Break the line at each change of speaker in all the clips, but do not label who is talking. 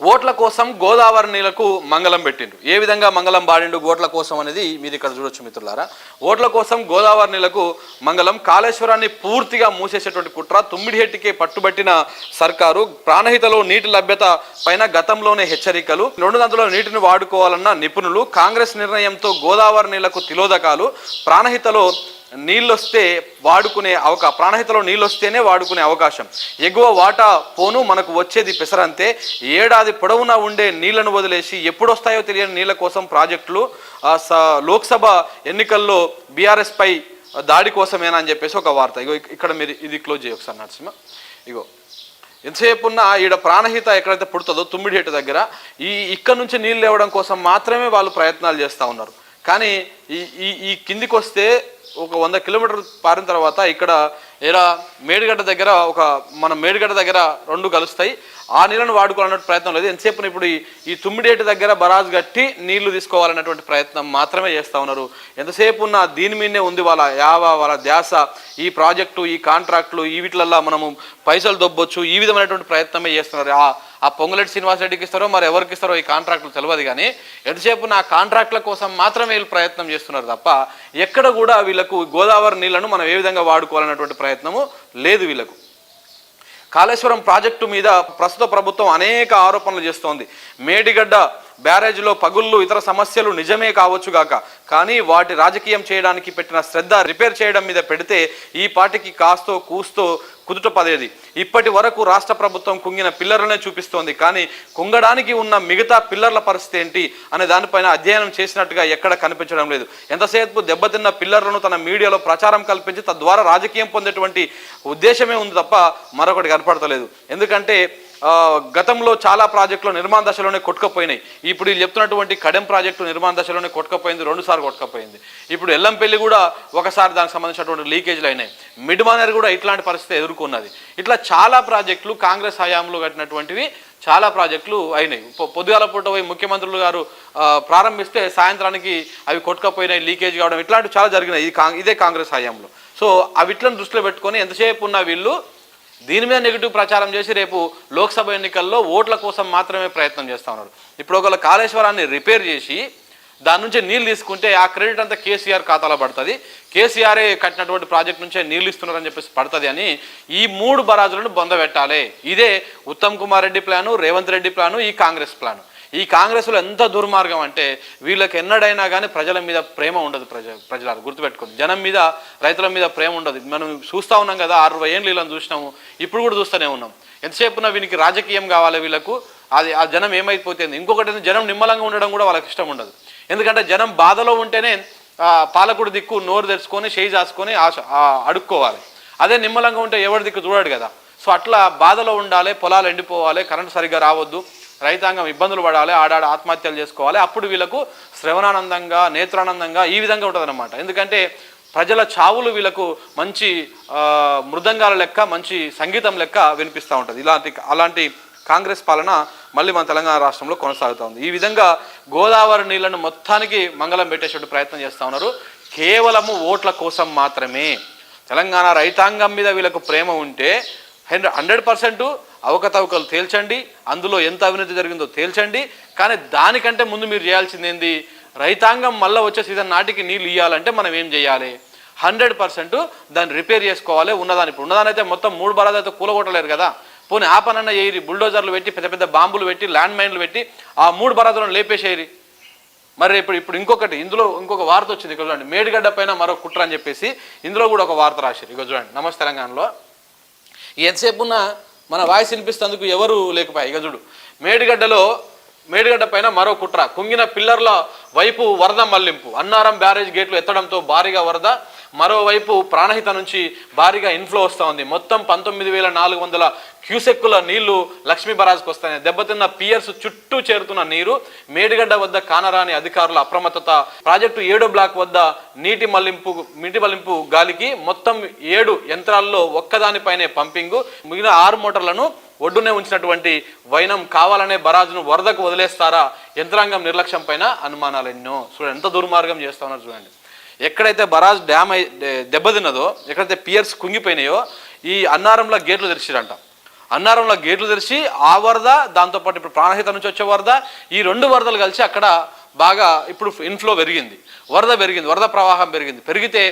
ఓట్ల కోసం గోదావరి నీళ్ళకు మంగళం పెట్టిండు ఏ విధంగా మంగళం పాడిండు ఓట్ల కోసం అనేది మీరు ఇక్కడ చూడొచ్చు మిత్రులారా. ఓట్ల కోసం గోదావరి నీళ్ళకు మంగళం కాళేశ్వరాన్ని పూర్తిగా మూసేసేటువంటి కుట్ర తుమ్మిడిహెట్టికే పట్టుబట్టిన సర్కారు ప్రాణహితలో నీటి లభ్యత పైన గతంలోనే హెచ్చరికలు. రెండు దంతలో నీటిని వాడుకోవాలన్న నిపుణులు కాంగ్రెస్ నిర్ణయంతో గోదావరి నీళ్ళకు తిలోదకాలు. ప్రాణహితలో నీళ్ళొస్తే వాడుకునే అవకా ప్రాణహితలో నీళ్ళు వస్తేనే వాడుకునే అవకాశం. ఎగువ వాటా పోను మనకు వచ్చేది పెసరంతే. ఏడాది పొడవునా ఉండే నీళ్ళను వదిలేసి ఎప్పుడు వస్తాయో తెలియని నీళ్ళ కోసం ప్రాజెక్టులు స- లోక్సభ ఎన్నికల్లో బీఆర్ఎస్ పై దాడి కోసమేనా అని చెప్పేసి ఒక వార్త. ఇగో ఇక్కడ మీరు ఇది క్లోజ్ చేయ ఒకసారి నరసింహ. ఇగో ఎంతసేపు ఉన్న ఈడ ప్రాణహిత ఎక్కడైతే పుడుతుందో తుమ్మిడిహేటు దగ్గర ఈ ఇక్కడ నుంచి నీళ్ళు లేవడం కోసం మాత్రమే వాళ్ళు ప్రయత్నాలు చేస్తూ ఉన్నారు. కానీ ఈ ఈ ఈ కిందికి వస్తే ఒక వంద కిలోమీటర్ పారిన తర్వాత ఇక్కడ ఇలా మేడిగడ్డ దగ్గర ఒక మన మేడిగడ్డ దగ్గర రెండు కలుస్తాయి. ఆ నీళ్ళను వాడుకోవాలన్నట్టు ప్రయత్నం లేదు. ఎంతసేపు ఇప్పుడు ఈ తుమ్మిడేటి దగ్గర బరాజ్ కట్టి నీళ్ళు తీసుకోవాలన్నటువంటి ప్రయత్నం మాత్రమే చేస్తూ ఉన్నారు. ఎంతసేపు ఉన్న దీని మీదనే ఉంది వాళ్ళ యావ వాళ్ళ ధ్యాస. ఈ ప్రాజెక్టు ఈ కాంట్రాక్టులు ఈ వీటిలల్లో మనము పైసలు దొబ్బొచ్చు. ఈ విధమైనటువంటి ప్రయత్నమే చేస్తున్నారు. ఆ పొంగులెడ్డి శ్రీనివాస్ రెడ్డికి ఇస్తారో మరి ఎవరికి ఇస్తారో ఈ కాంట్రాక్టులు తెలియదు కానీ ఎంతసేపు నా కాంట్రాక్టుల కోసం మాత్రమే వీళ్ళు ప్రయత్నం చేస్తున్నారు తప్ప ఎక్కడ కూడా వీళ్ళకు గోదావరి నీళ్ళను మనం ఏ విధంగా వాడుకోవాలన్నటువంటి ప్రయత్నము లేదు వీళ్ళకు. కాళేశ్వరం ప్రాజెక్టు మీద ప్రస్తుత ప్రభుత్వం అనేక ఆరోపణలు చేస్తోంది. మేడిగడ్డ బ్యారేజ్లో పగుళ్ళు ఇతర సమస్యలు నిజమే కావచ్చుగాక కానీ వాటి రాజకీయం చేయడానికి పెట్టిన శ్రద్ధ రిపేర్ చేయడం మీద పెడితే ఈ పాటికి కాస్తో కూస్తో కుదుట పదేది ఇప్పటి వరకు రాష్ట్ర ప్రభుత్వం కుంగిన పిల్లర్లనే చూపిస్తోంది. కానీ కుంగడానికి ఉన్న మిగతా పిల్లర్ల పరిస్థితి ఏంటి అనే దానిపైన అధ్యయనం చేసినట్టుగా ఎక్కడ కనిపించడం లేదు. ఎంతసేపు దెబ్బతిన్న పిల్లర్లను తన మీడియాలో ప్రచారం కల్పించి తద్వారా రాజకీయం పొందేటువంటి ఉద్దేశమే ఉంది తప్ప మరొకటి కనపడతలేదు. ఎందుకంటే గతంలో చాలా ప్రాజెక్టులు నిర్మాణ దశలోనే కొట్టుకపోయినాయి. ఇప్పుడు వీళ్ళు చెప్తున్నటువంటి కడెం ప్రాజెక్టు నిర్మాణ దశలోనే కొట్టుకపోయింది రెండుసార్లు కొట్టుకపోయింది. ఇప్పుడు ఎల్లంపల్లి కూడా ఒకసారి దానికి సంబంధించినటువంటి లీకేజ్లు అయినాయి. మిడ్మానేర్ కూడా ఇట్లాంటి పరిస్థితి ఎదుర్కొన్నది. ఇట్లా చాలా ప్రాజెక్టులు కాంగ్రెస్ హయాంలో కట్టినటువంటివి చాలా ప్రాజెక్టులు అయినాయి. పొద్దుగాల పూట పోయి ముఖ్యమంత్రులు గారు ప్రారంభిస్తే సాయంత్రానికి అవి కొట్టుకపోయినాయి లీకేజ్ కావడం ఇట్లాంటివి చాలా జరిగినాయి. ఇది ఇదే కాంగ్రెస్ హయాంలో. సో అవిట్లను దృష్టిలో పెట్టుకొని ఎంతసేపు ఉన్న వీళ్ళు దీని మీద నెగిటివ్ ప్రచారం చేసి రేపు లోక్సభ ఎన్నికల్లో ఓట్ల కోసం మాత్రమే ప్రయత్నం చేస్తూ ఉన్నారు. ఇప్పుడు ఒకవేళ కాళేశ్వరాన్ని రిపేర్ చేసి దాని నుంచి నీళ్ళు తీసుకుంటే ఆ క్రెడిట్ అంతా కేసీఆర్ ఖాతాలో పడుతుంది. కేసీఆరే కట్టినటువంటి ప్రాజెక్ట్ నుంచే నీళ్ళు ఇస్తున్నారని చెప్పేసి పడుతుంది అని ఈ మూడు బరాజులను బొందబెట్టాలి ఇదే ఉత్తమ్ కుమార్ రెడ్డి ప్లాను రేవంత్ రెడ్డి ప్లాను ఈ కాంగ్రెస్ ప్లాను ఈ కాంగ్రెస్లో ఎంత దుర్మార్గం అంటే వీళ్ళకి ఎన్నడైనా కానీ ప్రజల మీద ప్రేమ ఉండదు ప్రజ ప్రజల గుర్తుపెట్టుకోండి. జనం మీద రైతుల మీద ప్రేమ ఉండదు. మనం చూస్తూ ఉన్నాం కదా అరవై ఏళ్ళు ఇలా చూసినాము ఇప్పుడు కూడా చూస్తూనే ఉన్నాం. ఎంతసేపున వీనికి రాజకీయం కావాలి వీళ్ళకు అది ఆ జనం ఏమైపోతుంది? ఇంకొకటి జనం నిమ్మలంగా ఉండడం కూడా వాళ్ళకి ఇష్టం ఉండదు. ఎందుకంటే జనం బాధలో ఉంటేనే పాలకుడు దిక్కు నోరు తెరుచుకొని చేయి చాసుకొని ఆ, అడుక్కోవాలి. అదే నిమ్మలంగా ఉంటే ఎవరి దిక్కు చూడాడు కదా. సో అట్లా బాధలో ఉండాలి పొలాలు ఎండిపోవాలి కరెంట్ సరిగ్గా రావద్దు. రైతాంగం ఇబ్బందులు పడాలి ఆడాడ ఆత్మహత్యలు చేసుకోవాలి అప్పుడు వీళ్ళకు శ్రవణానందంగా నేత్రానందంగా ఈ విధంగా ఉంటుందన్నమాట. ఎందుకంటే ప్రజల చావులు వీళ్ళకు మంచి మృదంగాల లెక్క మంచి సంగీతం లెక్క వినిపిస్తూ ఉంటుంది. ఇలాంటి అలాంటి కాంగ్రెస్ పాలన మళ్ళీ మన తెలంగాణ రాష్ట్రంలో కొనసాగుతూ ఉంది. ఈ విధంగా గోదావరి నీళ్ళను మొత్తానికి మంగళం పెట్టేసేట్టు ప్రయత్నం చేస్తూ ఉన్నారు. కేవలము ఓట్ల కోసం మాత్రమే. తెలంగాణ రైతాంగం మీద వీళ్ళకు ప్రేమ ఉంటే హండ్రెడ్ హండ్రెడ్ పర్సెంట్ అవకతవకలు తేల్చండి. అందులో ఎంత అవినీతి జరిగిందో తేల్చండి. కానీ దానికంటే ముందు మీరు చేయాల్సింది ఏంది? రైతాంగం మళ్ళీ వచ్చే సీజన్ నాటికి నీళ్ళు ఇవ్వాలంటే మనం ఏం చేయాలి? హండ్రెడ్ పర్సెంట్ దాన్ని రిపేర్ చేసుకోవాలి. ఉన్నదాన్ని ఇప్పుడు ఉన్నదాని అయితే మొత్తం మూడు బరాలు అయితే కూలగొట్టలేరు కదా. పోనీ ఆ పనన్న చేయరి బుల్డోజర్లు పెట్టి పెద్ద పెద్ద బాంబులు పెట్టి ల్యాండ్ మైన్లు పెట్టి ఆ మూడు బరాదులను లేపేసేయరి. మరి ఇప్పుడు ఇప్పుడు ఇంకొకటి ఇందులో ఇంకొక వార్త వచ్చింది ఇక్కడ చూడండి. మేడిగడ్డ పైన మరో కుట్ర అని చెప్పేసి ఇందులో కూడా ఒక వార్త రాశారు ఇక చూడండి. నమస్తే తెలంగాణలో. ఎంతసేపు ఉన్నా మన వాయిస్ వినిపిస్తేందుకు ఎవరు లేకపోయా? గజుడు మేడిగడ్డలో మేడిగడ్డ పైన మరో కుట్ర. కుంగిన పిల్లర్ల వైపు వరద మళ్ళింపు. అన్నారం బ్యారేజ్ గేట్లు ఎత్తడంతో భారీగా వరద మరోవైపు ప్రాణహిత నుంచి భారీగా ఇన్ఫ్లో వస్తూ ఉంది. మొత్తం పంతొమ్మిది వేల నాలుగు వందల క్యూసెక్కుల నీళ్ళు లక్ష్మీ బరాజ్కి వస్తాయి. దెబ్బతిన్న పియర్స్ చుట్టూ చేరుతున్న నీరు మేడిగడ్డ వద్ద కానరాని అధికారుల అప్రమత్తత ప్రాజెక్టు ఏడో బ్లాక్ వద్ద నీటి మళ్ళింపు నీటి మళ్ళింపు గాలికి మొత్తం ఏడు యంత్రాల్లో ఒక్కదానిపైనే పంపింగు. మిగిలిన ఆరు మోటార్లను ఒడ్డునే ఉంచినటువంటి వైనం కావాలనే బరాజును వరదకు వదిలేస్తారా? యంత్రాంగం నిర్లక్ష్యం పైన అనుమానాలు ఎన్నో. చూడండి ఎంత దుర్మార్గం చేస్తా ఉన్నారు చూడండి. ఎక్కడైతే బరాజ్ డ్యామ్ దెబ్బతిన్నదో ఎక్కడైతే పియర్స్ కుంగిపోయినాయో ఈ అన్నారంలో గేట్లు తెరిచిరంట. అన్నారంలో గేట్లు తెరిచి ఆ వరద దాంతోపాటు ఇప్పుడు ప్రాణహిత నుంచి వచ్చే వరద ఈ రెండు వరదలు కలిసి అక్కడ బాగా ఇప్పుడు ఇన్ఫ్లో పెరిగింది. వరద పెరిగింది వరద ప్రవాహం పెరిగింది. పెరిగితే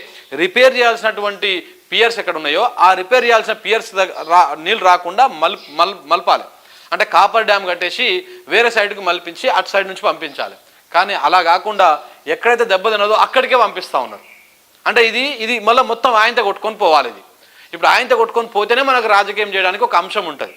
రిపేర్ చేయాల్సినటువంటి పియర్స్ ఎక్కడ ఉన్నాయో ఆ రిపేర్ చేయాల్సిన పియర్స్ దగ్గర రా నీళ్ళు రాకుండా మల్ మల్ మలపాలి. అంటే కాపర్ డ్యామ్ కట్టేసి వేరే సైడ్కి మలిపించి అటు సైడ్ నుంచి పంపించాలి. కానీ అలా కాకుండా ఎక్కడైతే దెబ్బ తినదో అక్కడికే పంపిస్తూ ఉన్నారు. అంటే ఇది ఇది మళ్ళీ మొత్తం ఆయనతో కొట్టుకొని పోవాలి ఇది. ఇప్పుడు ఆయనతో కొట్టుకొని పోతేనే మనకు రాజకీయం చేయడానికి ఒక అంశం ఉంటుంది.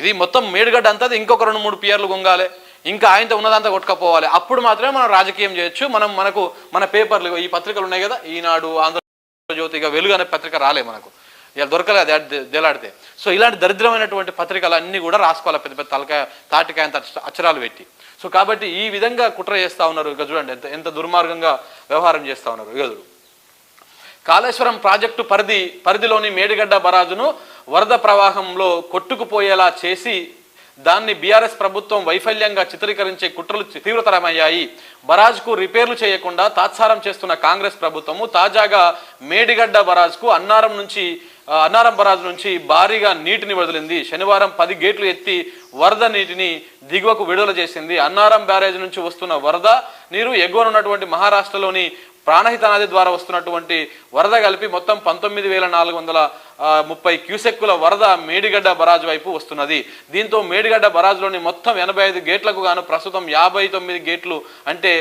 ఇది మొత్తం మేడుగడ్డ అంతా ఇంకొక రెండు మూడు పియర్లు గుంగాలి ఇంకా ఆయనతో ఉన్నదంతా కొట్టుకపోవాలి. అప్పుడు మాత్రమే మనం రాజకీయం చేయొచ్చు. మనం మనకు మన పేపర్లు ఈ పత్రికలు ఉన్నాయి కదా ఈనాడు ఆంధ్రజ్యోతి ఇక వెలుగు అనే పత్రిక రాలే మనకు. ఇక దొరకలేదు దేలాడితే సో ఇలాంటి దరిద్రమైనటువంటి పత్రికలు అన్నీ కూడా రాసుకోవాలి పెద్ద పెద్ద తలకాయ తాటికాయ అంత అక్షరాలు పెట్టి. సో కాబట్టి ఈ విధంగా కుట్ర చేస్తూ ఉన్నారు ఇక చూడండి ఎంత ఎంత దుర్మార్గంగా వ్యవహారం చేస్తూ ఉన్నారు ఇక కాళేశ్వరం ప్రాజెక్టు పరిధి పరిధిలోని మేడిగడ్డ బరాజును వరద ప్రవాహంలో కొట్టుకుపోయేలా చేసి దాన్ని బీఆర్ఎస్ ప్రభుత్వం వైఫల్యంగా చిత్రీకరించే కుట్రలు తీవ్రతరమయ్యాయి. బరాజ్కు రిపేర్లు చేయకుండా తాత్సారం చేస్తున్న కాంగ్రెస్ ప్రభుత్వము తాజాగా మేడిగడ్డ బరాజ్కు అన్నారం నుంచి అన్నారం బరాజ్ నుంచి భారీగా నీటిని వదిలింది. శనివారం పది గేట్లు ఎత్తి వరద నీటిని దిగువకు విడుదల చేసింది. అన్నారం బ్యారేజ్ నుంచి వస్తున్న వరద నీరు ఎగువనున్నటువంటి మహారాష్ట్రలోని ప్రాణహిత నది ద్వారా వస్తున్నటువంటి వరద కలిపి మొత్తం పంతొమ్మిది వేల నాలుగు వందల ముప్పై క్యూసెక్కుల వరద మేడిగడ్డ బరాజ్ వైపు వస్తున్నది. దీంతో మేడిగడ్డ బరాజ్లోని మొత్తం ఎనభై ఐదు గేట్లకు గాను ప్రస్తుతం యాభై తొమ్మిది గేట్లు అంటే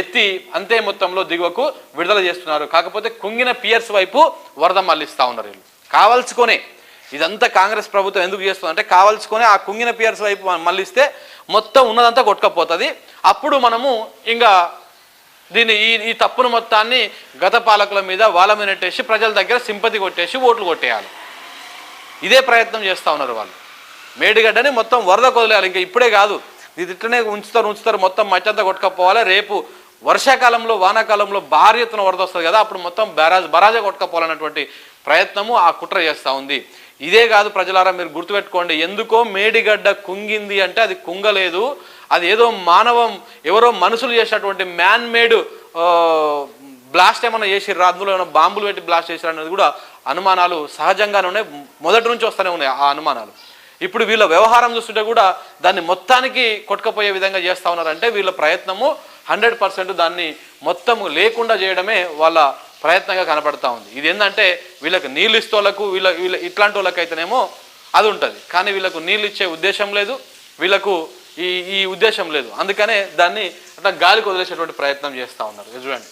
ఎత్తి అంతే మొత్తంలో దిగువకు విడుదల చేస్తున్నారు. కాకపోతే కుంగిన పియర్స్ వైపు వరద మళ్ళిస్తూ ఉన్నారు వీళ్ళు. కావలసుకొనే ఇదంతా కాంగ్రెస్ ప్రభుత్వం ఎందుకు చేస్తుంది అంటే కావాల్సుకొని ఆ కుంగిన పియర్స్ వైపు మళ్ళిస్తే మొత్తం ఉన్నదంతా కొట్టుకపోతుంది. అప్పుడు మనము ఇంకా దీన్ని ఈ ఈ తప్పును మొత్తాన్ని గత పాలకుల మీద వాళ్ళ మీద నెట్టేసి ప్రజల దగ్గర సింపతి కొట్టేసి ఓట్లు కొట్టేయాలి. ఇదే ప్రయత్నం చేస్తూ ఉన్నారు వాళ్ళు. మేడిగడ్డని మొత్తం వరద కొదిలేయాలి. ఇంకా ఇప్పుడే కాదు. ఇది ఇట్లనే ఉంచుతారు ఉంచుతారు. మొత్తం మచ్చంతా కొట్టుకపోవాలి. రేపు వర్షాకాలంలో వానాకాలంలో భారీ ఎత్తున వరద వస్తుంది కదా అప్పుడు మొత్తం బరాజ్ బరాజే కొట్టుకపోవాలన్నటువంటి ప్రయత్నము ఆ కుట్ర చేస్తూ ఉంది. ఇదే కాదు ప్రజలారా మీరు గుర్తుపెట్టుకోండి. ఎందుకో మేడిగడ్డ కుంగింది అంటే అది కుంగలేదు. అది ఏదో మానవం ఎవరో మనుషులు చేసినటువంటి మ్యాన్ మేడ్ బ్లాస్ట్ ఏమైనా చేసిర్రా? అందులో ఏమైనా బాంబులు పెట్టి బ్లాస్ట్ చేసిర్రా అనేది కూడా అనుమానాలు సహజంగానే ఉన్నాయి. మొదటి నుంచి వస్తూనే ఉన్నాయి ఆ అనుమానాలు. ఇప్పుడు వీళ్ళ వ్యవహారం చూస్తుంటే కూడా దాన్ని మొత్తానికి కొట్టుకపోయే విధంగా చేస్తా ఉన్నారంటే వీళ్ళ ప్రయత్నము హండ్రెడ్ పర్సెంట్ దాన్ని మొత్తం లేకుండా చేయడమే వాళ్ళ ప్రయత్నంగా కనపడతా ఉంది. ఇది ఏంటంటే వీళ్ళకి నీళ్ళు ఇస్తోళ్ళకు వీళ్ళ వీళ్ళ ఇట్లాంటి వాళ్ళకైతేనేమో అది ఉంటుంది. కానీ వీళ్ళకు నీళ్ళు ఇచ్చే ఉద్దేశం లేదు. వీళ్ళకు ఈ ఈ ఉద్దేశం లేదు. అందుకనే దాన్ని అట్లా గాలికి వదిలేసేటువంటి ప్రయత్నం చేస్తూ ఉన్నారు. చూడండి.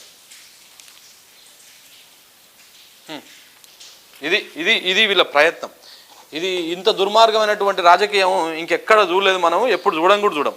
ఇది ఇది ఇది వీళ్ళ ప్రయత్నం. ఇది ఇంత దుర్మార్గమైనటువంటి రాజకీయం ఇంకెక్కడ చూడలేదు మనం ఎప్పుడు చూడడం కూడా చూడం.